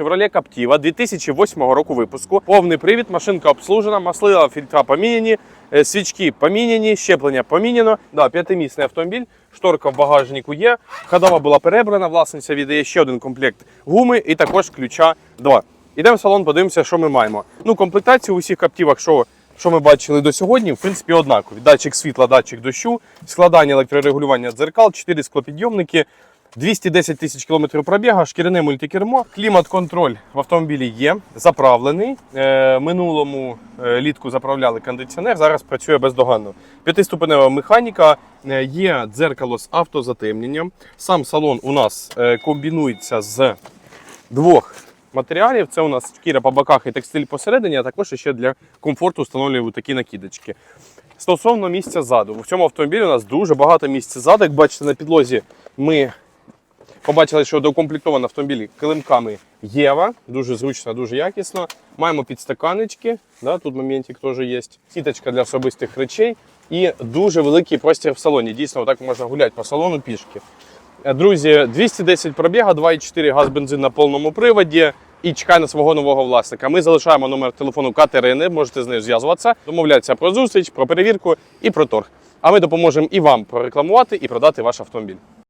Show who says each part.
Speaker 1: Chevrolet Captiva 2008 року випуску. Повний привід, машинка обслужена, маслила фільтра поміняні, е, свічки поміняні, щеплення поміняно. Да, п'ятимісний автомобіль, шторка в багажнику є. Ходова була перебрана, власниця віддає ще один комплект гуми і також ключа 2. Ідемо в салон, подивимося, що ми маємо. Ну, комплектація у всіх каптівах, що, що ми бачили до сьогодні, в принципі, однакові. Датчик світла, датчик дощу, складання електрорегулювання дзеркал, 4 склопідйомники, 210 тисяч кілометрів пробіга, шкіряне мультикермо, клімат-контроль в автомобілі є, заправлений. Е, минулому е, літку заправляли кондиціонер, зараз працює бездоганно. П'ятиступенева механіка, е, є дзеркало з автозатемненням. Сам салон у нас комбінується з двох матеріалів. Це у нас шкіра по боках і текстиль посередині, а також ще для комфорту встановлюємо такі накидочки. Стосовно місця ззаду, в цьому автомобілі у нас дуже багато місця ззаду. Як бачите, на підлозі ми побачили, що доукомплектований автомобіль килимками Єва. Дуже зручно, дуже якісно. Маємо підстаканечки, да, тут моментик теж є. Сіточка для особистих речей і дуже великий простір в салоні. Дійсно, так можна гуляти по салону пішки. Е, Друзі, 210 пробіга, 2,4 газ бензин на повному приводі. І чекає на свого нового власника. Ми залишаємо номер телефону Катерини, можете з нею зв'язуватися, домовлятися про зустріч, про перевірку і про торг. А ми допоможемо і вам прорекламувати і продати ваш автомобіль.